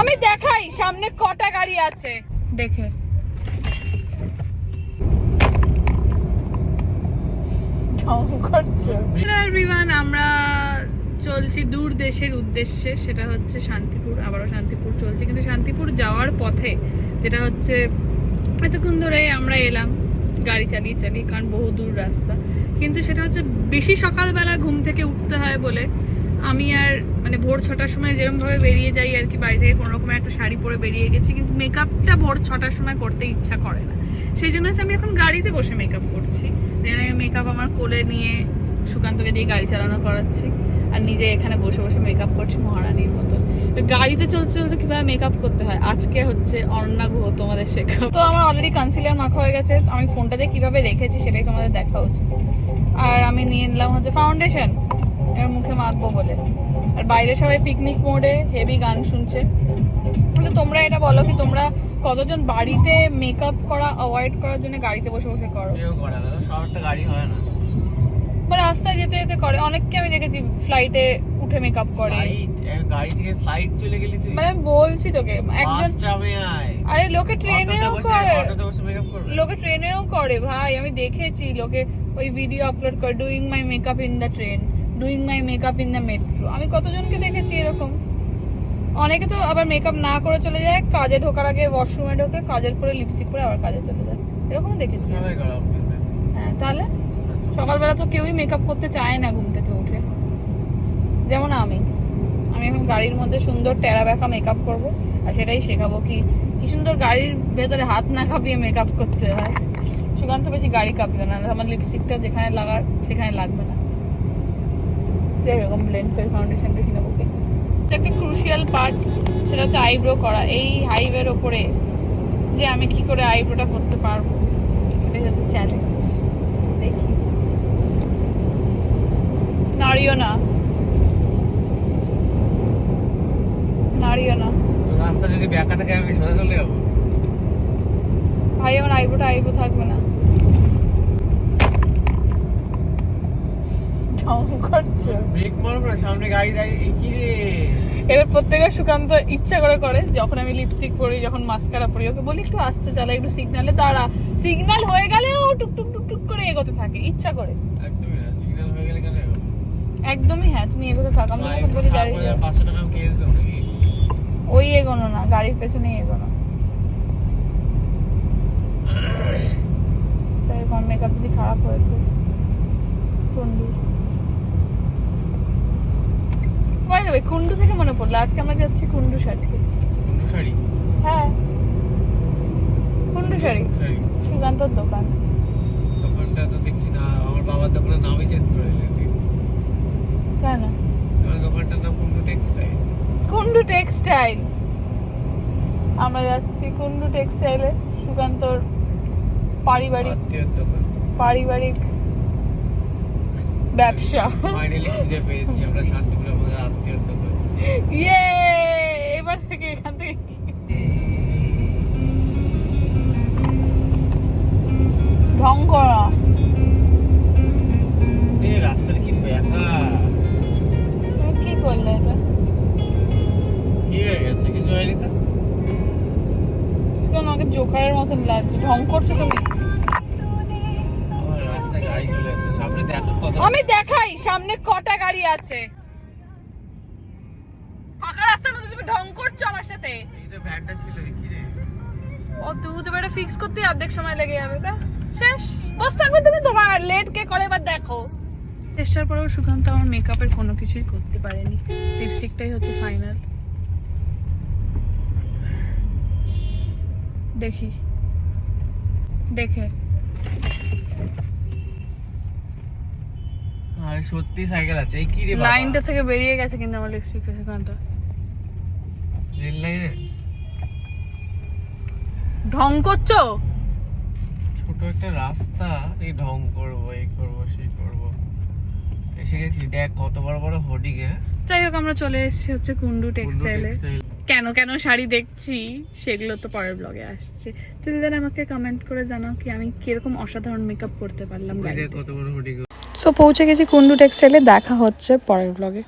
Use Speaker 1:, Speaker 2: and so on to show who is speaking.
Speaker 1: আমি দেখাই সামনে কটা গাড়ি আছে। দেখে। আমরা চলছি দূর দেশের উদ্দেশ্যে সেটা হচ্ছে শান্তিপুর আবারও শান্তিপুর চলছে কিন্তু শান্তিপুর যাওয়ার পথে যেটা হচ্ছে এতক্ষণ ধরে আমরা এলাম গাড়ি চালিয়ে চালিয়ে কারণ বহু দূর রাস্তা। কিন্তু সেটা হচ্ছে বেশি সকালবেলা ঘুম থেকে উঠতে হয় বলে আমি আর মানে ভোর ছটার সময় যেরকম ভাবে বেরিয়ে যাই আর কি, বাড়ি থেকে কোনো রকমের একটা শাড়ি পরে বেরিয়ে গেছি, কিন্তু মেকআপটা ভোর ছটার সময় করতে ইচ্ছা করে না। সেই জন্য আমি এখন গাড়িতে বসে মেকআপ করছি। মেকআপ আমার কোলে নিয়ে সুকান্তকে দিয়ে গাড়ি চালানো করাচ্ছি। আর নিজে এখানে বসে বসে মেকআপ করছি মহারানীর মতন। তো গাড়িতে চলতে চলতে কীভাবে মেকআপ করতে হয়? আজকে হচ্ছে অন্না গুহ তোমাদের শেখা তো আমার অলরেডি কনসিলার মাখা হয়ে গেছে। আমি ফোনটাতে কীভাবে রেখেছি সেটাই তোমাদের দেখা উচিত। আর আমি নিয়ে নিলাম হচ্ছে ফাউন্ডেশন এর মুখে মাখবো বলে। আর বাইরে সবাই পিকনিক মোডে হেভি গান শুনছে। কিন্তু তোমরা এটা বলো কি তোমরা কতজন বাড়িতে মেকআপ করা অ্যাভয়েড করার জন্য গাড়িতে বসে বসে করো?
Speaker 2: কেউ করে না শহরটা গাড়ি হয় না।
Speaker 1: বা রাস্তায় যেতে যেতে করে। অনেককে আমি দেখেছি ফ্লাইটে উঠে মেকআপ করে।
Speaker 2: গাড়ি থেকে ফ্লাইট চলে গেলি তুই?
Speaker 1: মানে বলছি তোকে একজন আরে লোকে ট্রেনেও করে। লোকে ট্রেনেও করে ভাই আমি দেখেছি। লোকে ওই ভিডিও আপলোড করে doing my makeup in the train doing my makeup in the metro আমি কতজনকে দেখেছি এরকম? অনেকে তো আবার মেকআপ না করে চলে যায় কাজে ঢোকার আগে ওয়াশরুমে ঢোকে কাজের পরে লিপস্টিক পরে আবার কাজে চলে যায়। এরকম দেখেছি। হ্যাঁ তাহলে? সকালবেলা তো কেউই মেকআপ করতে চায় না ঘুম থেকে উঠে। যেমন আমি। আমি এখন গাড়ির মধ্যে সুন্দর টেরা ব্যাকা মেকআপ করব আর সেটাই শেখাবো কি কি সুন্দর গাড়ির ভেতরে হাত না কাঁপিয়ে মেকআপ করতে হয়। সুকান্ত বেশি গাড়ি কাঁপিও না আমার লিপস্টিকটা যেখানে লাগার সেখানে লাগবে না। এরকম ব্লেন্ড করে ফাউন্ডেশন বেশি নেব একটা ক্রুশিয়াল পার্ট সেটা হচ্ছে আইব্রো করা। এই হাইওয়ের ওপরে যে আমি কি করে আইব্রোটা করতে পারব এটাই হচ্ছে চ্যালেঞ্জ দেখি। নাড়িও না। নাড়িও না।
Speaker 2: রাস্তা যদি ব্যাকা থাকে আমি সোজা চলে যাব।
Speaker 1: ভাই আমার আইব্রোটা আইব্রো থাকবে না। করছে
Speaker 2: ব্রেক মারবো না সামনে গাড়ি দাঁড়িয়ে কি রে?
Speaker 1: প্রত্যেকের সুকান্ত ইচ্ছা করে করে যখন আমি লিপস্টিক পরি যখন মাস্কারা পরি ওকে বলি একটু আসতে চালা একটু সিগনালে দাঁড়া। হয়ে গেলে ও টুক টুক টুক টুক করে এগোতে থাকে ইচ্ছা করে।
Speaker 2: একদমই না হয়ে গেলে কেন
Speaker 1: একদমই হ্যাঁ তুমি এগোতে থাকো আমি তোমাকে বলি
Speaker 2: টাকা কেস নাকি?
Speaker 1: ওই এগোনো না গাড়ির পেছনেই এগোনো। তাই মেকআপ যদি খারাপ হয়েছে কুন্ডু দ্য কুন্ডু থেকে মনে পড়ল। আজকে আমরা যাচ্ছি কুন্ডু শাড়িতে
Speaker 2: কোন শাড়ি?
Speaker 1: হ্যাঁ। কুন্ডু শাড়ি।
Speaker 2: শাড়ি।
Speaker 1: সুকান্তর দোকান।
Speaker 2: দোকানটা তো দেখছি না আমার বাবার দোকানের নামই চেঞ্জ করে
Speaker 1: কেন?
Speaker 2: আমার দোকানটার নাম কুন্ডু টেক্সটাইল।
Speaker 1: কুন্ডু টেক্সটাইল। আমরা যাচ্ছি কুন্ডু টেক্সটাইলে সুকান্তর পারিবারিক পারিবারিক ব্যবসা।
Speaker 2: ফাইনালি খুঁজে পেয়েছি আমরা শান্তিপুরে আমাদের আত্মীয়র দোকান
Speaker 1: ইয়ে এবার থেকে এখান থেকে ঢং করা।
Speaker 2: রাস্তার কি ব্যাথা?
Speaker 1: তুমি কি করলে এটা?
Speaker 2: কি হয়ে গেছে? কিছু হয়নি তো?
Speaker 1: কেন জোকারের মতন লাগছে। ঢং করছ তুমি? আমি দেখাই সামনে কটা গাড়ি আছে। ফাঁকা রাস্তার মধ্যে তুমি ঢং করছ আমার সাথে।
Speaker 2: এই তো ভ্যানটা ছিল কি রে?
Speaker 1: অদ্ভুত এটা ফিক্স করতে অর্ধেক সময় লেগে যাবে তা? শেষ। বস থাকবে তুমি তোমার লেট কে করে এবার দেখো। চেষ্টার পরেও সুকান্ত আমার মেকআপের কোনো কিছুই করতে পারেনি। লিপস্টিকটাই হচ্ছে ফাইনাল দেখি। দেখে।
Speaker 2: আরে সত্যি সাইকেল আছে। এই কি রে বাবা?
Speaker 1: লাইনটা থেকে বেরিয়ে গেছে কিন্তু আমার লিপস্টিক সুকান্ত
Speaker 2: রেল লাইনে?
Speaker 1: ঢং করছ?
Speaker 2: ছোট একটা রাস্তা এই ঢং করব এই করব সেই করব। এসে গেছি। দেখ কত বড় বড় হোর্ডিং
Speaker 1: যাই হোক আমরা চলে এসেছি হচ্ছে কুন্ডু টেক্সটাইলে কেন কেন শাড়ি দেখছি? সেগুলো তো পরের ব্লগে আসছে। দেন আমাকে কমেন্ট করে জানাও কি আমি কীরকম অসাধারণ মেকআপ করতে পারলাম
Speaker 2: কত বড় হোর্ডিং
Speaker 1: সো পৌঁছে গেছি কুন্ডু টেক্সটাইলে দেখা হচ্ছে পরের ব্লগে